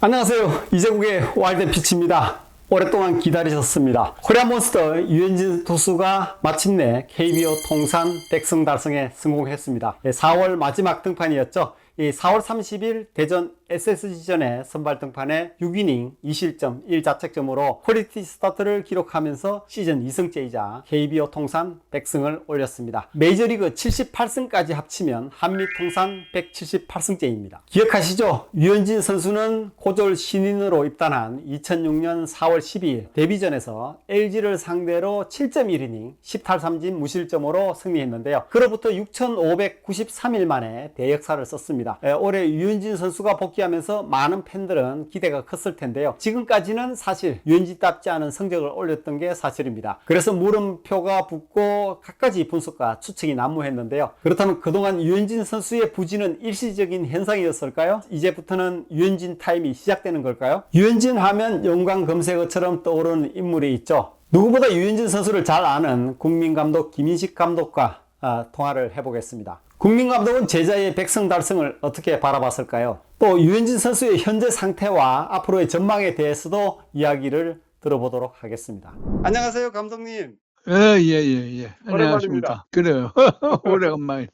안녕하세요. 이제국의 와일드 피치입니다. 오랫동안 기다리셨습니다. 코리아몬스터 유현진 투수가 마침내 KBO 통산 백승 달성에 성공했습니다. 4월 마지막 등판이었죠. 이 4월 30일 대전 SSG전의 선발 등판에 6이닝 2실점 1자책점으로 퀄리티 스타트를 기록하면서 시즌 2승째이자 KBO 통산 100승을 올렸습니다. 메이저리그 78승까지 합치면 한미 통산 178승째입니다. 기억하시죠? 유현진 선수는 고졸 신인으로 입단한 2006년 4월 12일 데뷔전에서 LG를 상대로 7.1이닝 10탈3진 무실점으로 승리했는데요. 그로부터 6,593일 만에 대역사를 썼습니다. 에, 올해 유현진 선수가 복귀 하면서 많은 팬들은 기대가 컸을 텐데요. 지금까지는 사실 유현진답지 않은 성적을 올렸던 게 사실입니다. 그래서 물음표가 붙고 갖가지 분석과 추측이 난무했는데요. 그렇다면 그동안 유현진 선수의 부진은 일시적인 현상이었을까요? 이제부터는 유현진 타임이 시작되는 걸까요? 유현진 하면 영광 검색어처럼 떠오르는 인물이 있죠. 누구보다 유현진 선수를 잘 아는 국민 감독 김인식 감독과 아, 통화를 해보겠습니다. 국민 감독은 제자의 백승 달성을 어떻게 바라봤을까요? 또 유현진 선수의 현재 상태와 앞으로의 전망에 대해서도 이야기를 들어보도록 하겠습니다. 안녕하세요, 감독님. 예, 예, 예, 예. 안녕하십니까. 그래요. 오래간만이네.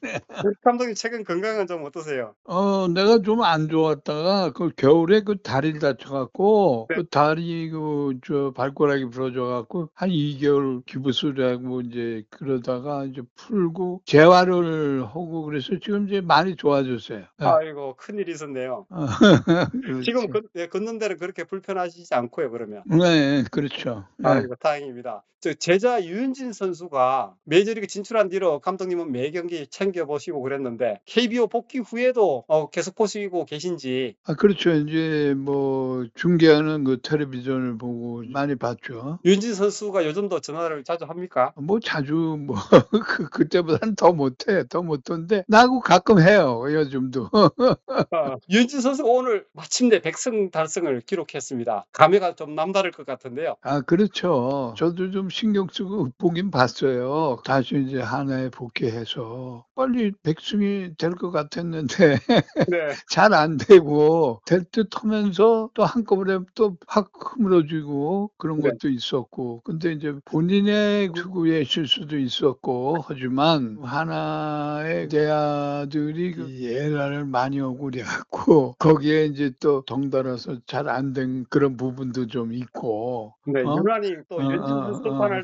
감독님 최근 건강은 좀 어떠세요? 어, 내가 좀 안 좋았다가 그 겨울에 그 다리를 다쳐갖고 네. 그 다리 그 저 발가락이 부러져갖고 한 2개월 기부술하고 이제 그러다가 이제 풀고 재활을 하고 그래서 지금 이제 많이 좋아졌어요. 예. 아이고 큰일 이 있었네요. 어, 지금 그렇지. 걷, 네, 걷는 데는 그렇게 불편하시지 않고요, 그러면. 네, 그렇죠. 예. 아이고 다행입니다. 저 제자 유 현진 선수가 메이저리그 진출한 뒤로 감독님은 매 경기 챙겨 보시고 그랬는데 KBO 복귀 후에도 어, 계속 보시고 계신지 아, 그렇죠. 이제 뭐 중계하는 그 텔레비전을 보고 많이 봤죠. 유현진 선수가 요즘도 전화를 자주 합니까? 뭐 자주 뭐 그, 그때보다는 더 못해 더 못한데 나하고 가끔 해요 요즘도 어, 유현진 선수가 오늘 마침내 백승 달성을 기록했습니다. 감회가 좀 남다를 것 같은데요. 아 그렇죠 저도 좀 신경 쓰고 보긴 봤어요 다시 이제 하나에 복귀해서 빨리 백승이 될 것 같았는데 네. 잘 안 되고 될 듯 하면서 또 한꺼번에 또 확 흐물어지고 그런 네. 것도 있었고 근데 이제 본인의 투구의 실수도 있었고 하지만 하나의 대아들이 그 에라를 많이 그래갖고 거기에 이제 또 덩달아서 잘 안 된 그런 부분도 좀 있고 네, 어? 유난히 또 어, 유현진 어, 선수 어, 등판할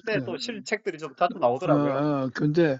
때 네. 또 실책들이 좀 자주 나오더라고요. 어, 어, 근데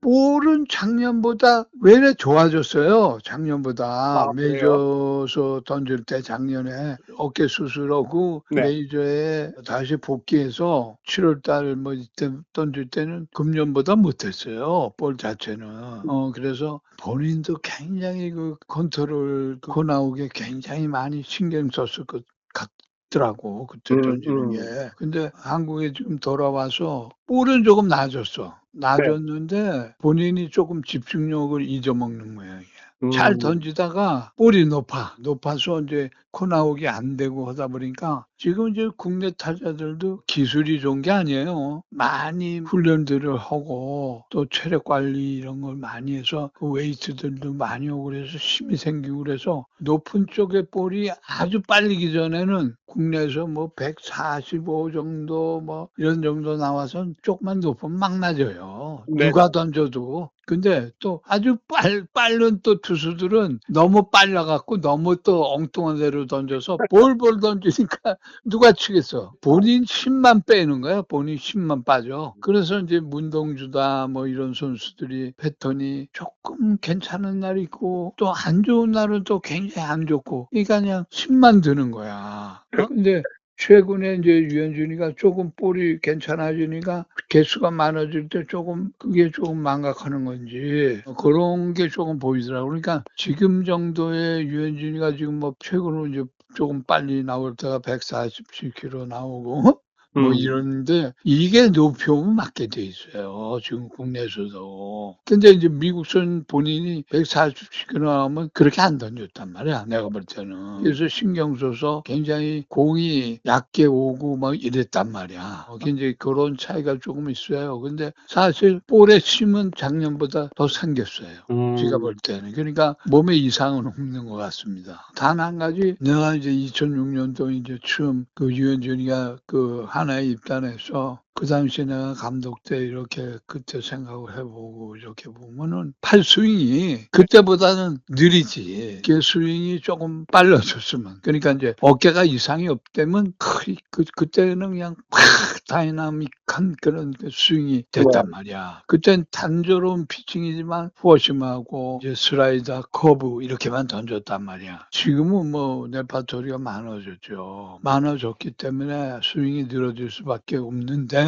볼은 작년보다 외래 좋아졌어요. 작년보다 아? 메이저에서 던질 때 작년에 어깨 수술하고 네. 메이저에 다시 복귀해서 7월달 뭐 이때 던질 때는 금년보다 못했어요. 볼 자체는. 어 그래서 본인도 굉장히 그 컨트롤 그 나오게 굉장히 많이 신경 썼을 것 같 더라고 그때 음, 던지는 음. 게. 근데 한국에 지금 돌아와서 볼은 조금 나아졌어. 나아졌는데 본인이 조금 집중력을 잊어먹는 모양이야. 잘 음. 던지다가 볼이 높아. 높아서 이제 코 나오기 안 되고 하다 보니까 지금 이제 국내 타자들도 기술이 좋은 게 아니에요. 많이 훈련들을 하고 또 체력 관리 이런 걸 많이 해서 그 웨이트들도 많이 오고 그래서 힘이 생기고 그래서 높은 쪽의 볼이 아주 빨리기 전에는 국내에서 뭐 145 정도 뭐 이런 정도 나와서 조금만 높으면 막 맞아요. 네. 누가 던져도. 근데 또 아주 빨, 빠른 또 투수들은 너무 빨라갖고 너무 또 엉뚱한 데로 던져서 볼볼 던지니까 누가 치겠어. 본인 힘만 빼는 거야. 본인 힘만 빠져. 그래서 이제 문동주다 뭐 이런 선수들이 패턴이 조금 괜찮은 날 있고 또 안 좋은 날은 또 굉장히 안 좋고 그러니까 그냥 힘만 드는 거야. 어? 근데 최근에 이제 유현준이가 조금 볼이 괜찮아지니까 개수가 많아질 때 조금 그게 조금 망각하는 건지 그런 게 조금 보이더라고. 그러니까 지금 정도의 유현준이가 지금 뭐 최근으로 이제 조금 빨리 나올 때가 147km 나오고 뭐 음. 이러는데 이게 높이오면 맞게 돼 있어요. 지금 국내에서도. 근데 이제 미국선 본인이 140씩 나오면 그렇게 안 던졌단 말이야. 내가 볼 때는. 그래서 신경 써서 굉장히 공이 얕게 오고 막 이랬단 말이야. 어, 굉장히 그런 차이가 조금 있어요. 근데 사실 볼에 치면 작년보다 더 생겼어요. 음. 제가 볼 때는. 그러니까 몸에 이상은 없는 것 같습니다. 단 한 가지, 내가 이제 2006년도 이제 처음 그 유현준이가 그 하나에 입단해서 그 당시에 내가 감독 때 이렇게 그때 생각을 해보고 이렇게 보면은 팔 스윙이 그때보다는 느리지. 그 스윙이 조금 빨라졌으면. 그러니까 이제 어깨가 이상이 없다면 크, 그, 그때는 그냥 팍 다이나믹한 그런 그 스윙이 됐단 말이야. 그땐 단조로운 피칭이지만 후어심하고 이제 슬라이더, 커브 이렇게만 던졌단 말이야. 지금은 뭐 레파토리가 많아졌죠. 많아졌기 때문에 스윙이 늘어질 수밖에 없는데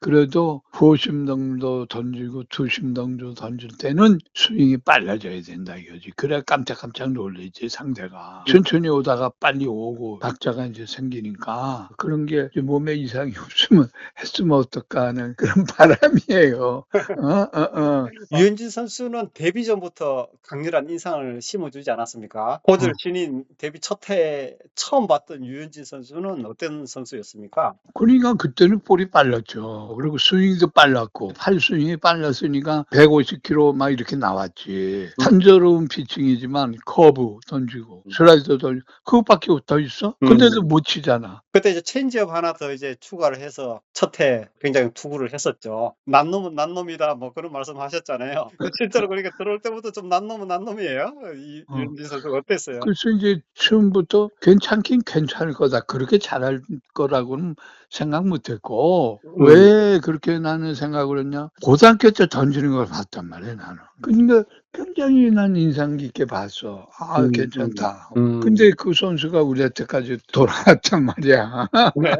그래도 후어심등도 던지고 투심등도 던질 때는 스윙이 빨라져야 된다 이거지. 그래 깜짝깜짝 놀라지 상대가. 천천히 오다가 빨리 오고 박자가 이제 생기니까 그런 게 몸에 이상이 없으면 했으면 어떨까 하는 그런 바람이에요. 어, 어, 어. 유현진 선수는 데뷔 전부터 강렬한 인상을 심어주지 않았습니까? 어. 신인 데뷔 첫 해 처음 봤던 유현진 선수는 어떤 선수였습니까? 그러니까 그때는 볼이 빨랐죠. 그리고 스윙도 빨랐고 팔 스윙이 빨랐으니까 150km 막 이렇게 나왔지. 단조로운 피칭이지만 커브 던지고 슬라이더 던지고 그것밖에 더 있어? 근데도 못 치잖아. 그때 이제 체인지업 하나 더 이제 추가를 해서 첫 해 굉장히 투구를 했었죠. 난 놈은 난 놈이다 뭐 그런 말씀 하셨잖아요. 실제로 그러니까 들어올 때부터 좀 난 놈은 난 놈이에요. 이 어. 유현진 선수가 어땠어요? 그래서 이제 처음부터 괜찮긴 괜찮을 거다. 그렇게 잘할 거라고는 생각 못 했고, 음. 왜 그렇게 나는 생각을 했냐? 고등학교 때 던지는 걸 봤단 말이야, 나는. 그러니까 굉장히 난 인상 깊게 봤어. 아, 음, 괜찮다. 음. 근데 그 선수가 우리한테까지 돌아왔단 말이야. 네.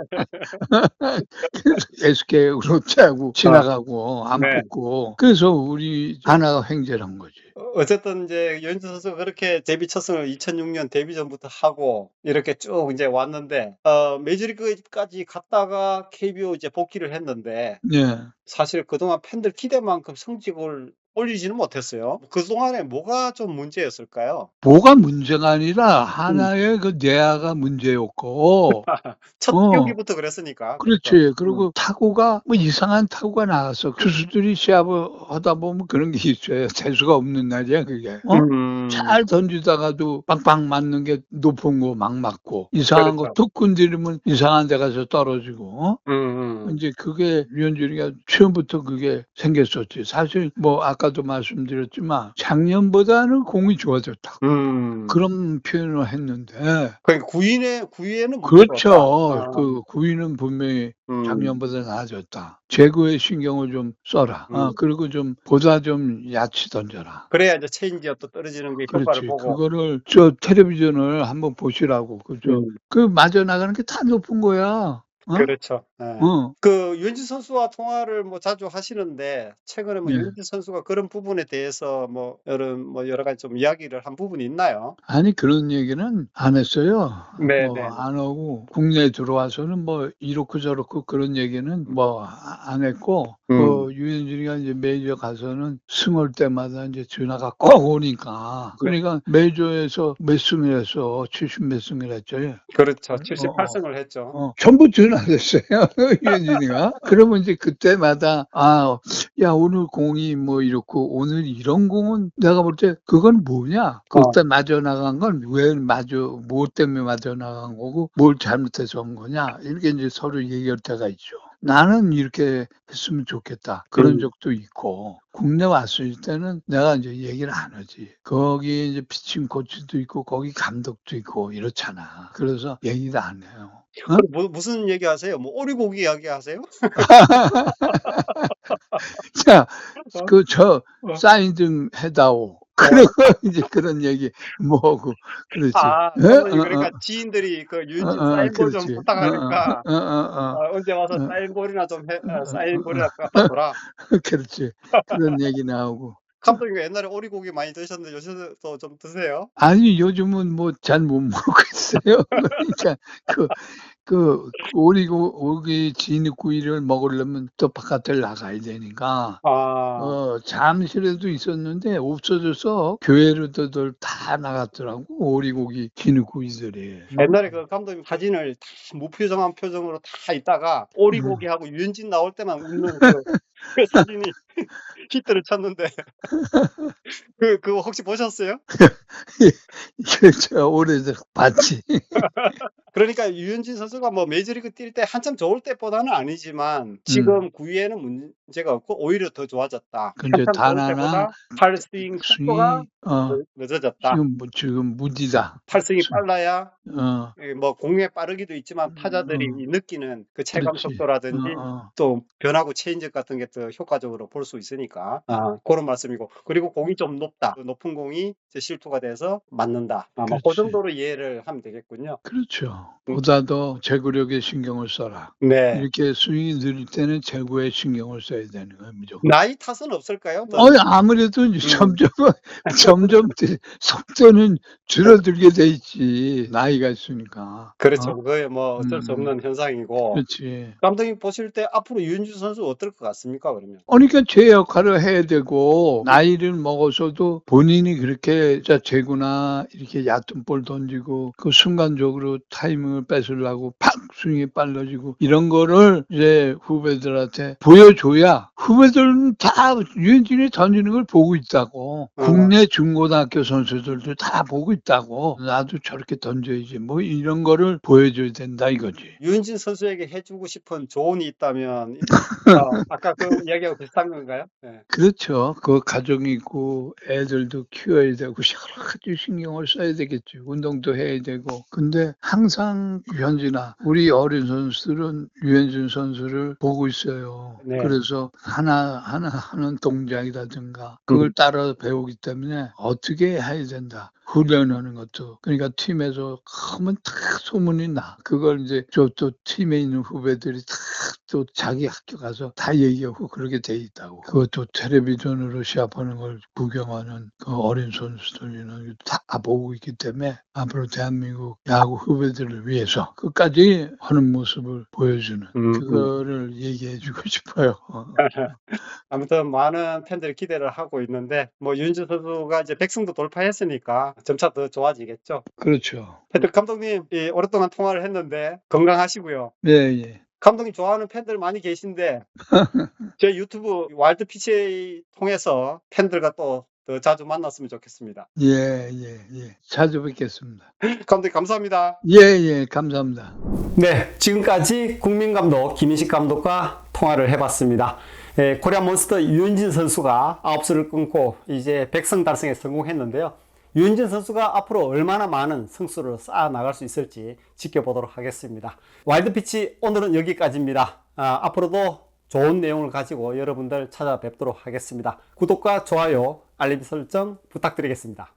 SK 롯데하고 지나가고 안 네. 붙고. 그래서 우리 하나가 횡재한 거지. 어, 어쨌든 이제 유현진 선수가 그렇게 데뷔 첫 승을 2006년 데뷔 전부터 하고 이렇게 쭉 이제 왔는데 어, 메이저리그까지 갔다가 KBO 이제 복귀를 했는데 예. 사실 그동안 팬들 기대만큼 성적을 올리지는 못했어요. 그동안에 뭐가 좀 문제였을까요? 뭐가 문제가 아니라 하나의 그 내야가 문제였고, 첫 어. 경기부터 그랬으니까. 그렇지. 그리고 타구가 뭐 이상한 타구가 나왔어. 투수들이 시합을 하다 보면 그런 게 있어요. 재수가 없는 날이야, 그게. 어? 음. 잘 던지다가도 빵빵 맞는 게 높은 거 막 맞고, 이상한 그렇죠. 거툭 건드리면 이상한 데 가서 떨어지고, 어? 음, 음. 이제 그게 유현준이가 처음부터 그게 생겼었지. 사실 뭐 아까 도 말씀드렸지만 작년보다는 공이 좋아졌다. 음. 그런 표현을 했는데 그러니까 구인의 구위에는 그렇죠. 문제가 그 구위는 분명히. 음. 작년보다 나아졌다. 제구에 신경을 좀 써라. 어, 음. 그리고 좀 보다 좀 야치 던져라. 그래야 이제 체인지업도 떨어지는 게 효과를 그렇지. 보고. 그거를 저 텔레비전을 한번 보시라고. 그죠? 음. 그 맞아 나가는 게 다 높은 거야. 어? 그렇죠. 예. 어. 그 유현진 선수와 통화를 뭐 자주 하시는데 최근에 뭐 네. 유현진 선수가 그런 부분에 대해서 뭐 여러 뭐 여러 가지 좀 이야기를 한 부분이 있나요? 아니 그런 얘기는 안 했어요. 네, 뭐 네. 안 하고 국내에 들어와서는 뭐 이렇고 저렇고 그런 얘기는 뭐 안 했고 음. 그 유현진이가 이제 메이저 가서는 승할 때마다 이제 전화가 꼭 오니까 네. 그러니까 메이저에서 몇 승을 했어 70 몇 승을 했죠. 그렇죠. 어, 78승을 했죠. 어, 전부 전화 됐어요 유현진이가. 그러면 이제 그때마다 아 야 오늘 공이 뭐 이렇고 오늘 이런 공은 내가 볼 때 그건 뭐냐 그때 맞아 나간 건 왜 맞아 뭐 때문에 맞아 나간 거고 뭘 잘못해서 한 거냐 이렇게 이제 서로 얘기할 때가 있죠. 나는 이렇게 했으면 좋겠다 그런 음. 적도 있고 국내 왔을 때는 내가 이제 얘기를 안 하지 거기 이제 피칭 코치도 있고 거기 감독도 있고 이렇잖아 그래서 얘기를 안 해요. 어? 뭐, 무슨 얘기 하세요? 뭐 오리고기 이야기 하세요? 자, 그저 어. 사인 좀 해다오. 그리고 이제 그런 얘기 뭐고 그렇지. 아, 어? 어, 그러니까 어. 지인들이 그 어, 어, 사인볼 좀 그렇지. 부탁하니까 어, 어, 어, 어, 아, 언제 와서 어. 사인볼이나 좀 해, 어, 어, 아, 사인볼이나 갖다 줘라. 그렇지. 그런 얘기 나오고. 감독님 옛날에 오리고기 많이 드셨는데 요즘도 좀 드세요? 아니 요즘은 뭐 잘 못 먹겠어요. 그러니까 그, 그 오리고 오기 진흙구이를 먹으려면 또 바깥을 나가야 되니까 아, 어 잠실에도 있었는데 없어져서 교회로들 다 나갔더라고 오리고기 진흙구이들이. 옛날에 그 감독님 사진을 다 무표정한 표정으로 다 있다가 오리고기하고 유현진 나올 때만 웃는 그, 그 사진이 히트를 쳤는데 그 그거 혹시 보셨어요? 그저 오래전 봤지. 그러니까 유현진 선수가 뭐 메이저리그 뛸 때 한참 좋을 때보다는 아니지만 지금 구위에는 문제가 없고 오히려 더 좋아졌다. 근데 한참 단 좋을 하나 때보다 팔 스윙 속도가 어 늦어졌다. 지금 뭐 지금. 팔 스윙이 스- 빨라야 어 예, 뭐 공에 빠르기도 있지만 타자들이 음. 이 느끼는 그 체감 그렇지. 속도라든지 어, 어. 또 변화구 체인지 같은 게더 효과적으로 볼 수 있으니까 아, 그런 말씀이고 그리고 공이 좀 높다 그 높은 공이 이제 실투가 돼서 맞는다 아마 그 그렇지. 정도로 이해를 하면 되겠군요 그렇죠. 음. 보다 더 제구력에 신경을 써라. 네 이렇게 스윙이 느릴 때는 제구에 신경을 써야 되는 거예요, 무조건. 나이 탓은 없을까요? 뭐, 어, 아무래도 음. 점점, 점점 속도는 줄어들게 돼 있지. 나이가 있으니까. 그렇죠 어? 그거에 뭐 어쩔 수 음. 없는 현상이고 그렇지. 감독님 보실 때 앞으로 유현주 선수 어떨 것 같습니까 그러면 그러니까 제 역할을 해야 되고, 나이를 먹어서도 본인이 그렇게 자, 제구나 이렇게 얕은 볼 던지고, 그 순간적으로 타이밍을 뺏으려고 팍 스윙이 빨라지고, 이런 거를 이제 후배들한테 보여줘야 후배들은 다 유현진이 던지는 걸 보고 있다고. 어. 국내 중고등학교 선수들도 다 보고 있다고. 나도 저렇게 던져야지. 뭐 이런 거를 보여줘야 된다 이거지. 유현진 선수에게 해주고 싶은 조언이 있다면 어, 아까 그 이야기하고 비슷한 건가요? 네. 그렇죠. 그 가정이 있고 애들도 키워야 되고 여러 가지 신경을 써야 되겠죠. 운동도 해야 되고. 근데 항상 현진아, 우리 어린 선수들은 유현진 선수를 보고 있어요. 네. 그래서 하나 하나 하는 동작이라든가 그걸 따라 배우기 때문에 어떻게 해야 된다. 훈련하는 것도 그러니까 팀에서 하면 다 소문이 나 그걸 이제 저 또 팀에 있는 후배들이 다 또 자기 학교 가서 다 얘기하고 그렇게 돼 있다고 그것도 텔레비전으로 시합하는 걸 구경하는 그 어린 선수들이는 다 보고 있기 때문에 앞으로 대한민국 야구 후배들을 위해서 끝까지 하는 모습을 보여주는 음, 음. 그거를 얘기해주고 싶어요. 어. 아무튼 많은 팬들이 기대를 하고 있는데 뭐 유현진 선수가 이제 백승도 돌파했으니까 점차 더 좋아지겠죠. 그렇죠. 감독님 이 오랫동안 통화를 했는데 건강하시고요. 예 예. 감독님 좋아하는 팬들 많이 계신데 제 유튜브 와일드 PCA 통해서 팬들과 또 더 자주 만났으면 좋겠습니다. 예, 예, 예. 자주 뵙겠습니다. 감독님 감사합니다. 예, 예, 감사합니다. 네, 지금까지 국민 감독 김인식 감독과 통화를 해봤습니다. 예, 코리안 몬스터 유현진 선수가 아홉 수를 끊고 이제 백승 달성에 성공했는데요. 유현진 선수가 앞으로 얼마나 많은 승수를 쌓아 나갈 수 있을지 지켜보도록 하겠습니다. 와일드 피치 오늘은 여기까지입니다. 아, 앞으로도 좋은 내용을 가지고 여러분들 찾아뵙도록 하겠습니다. 구독과 좋아요, 알림 설정 부탁드리겠습니다.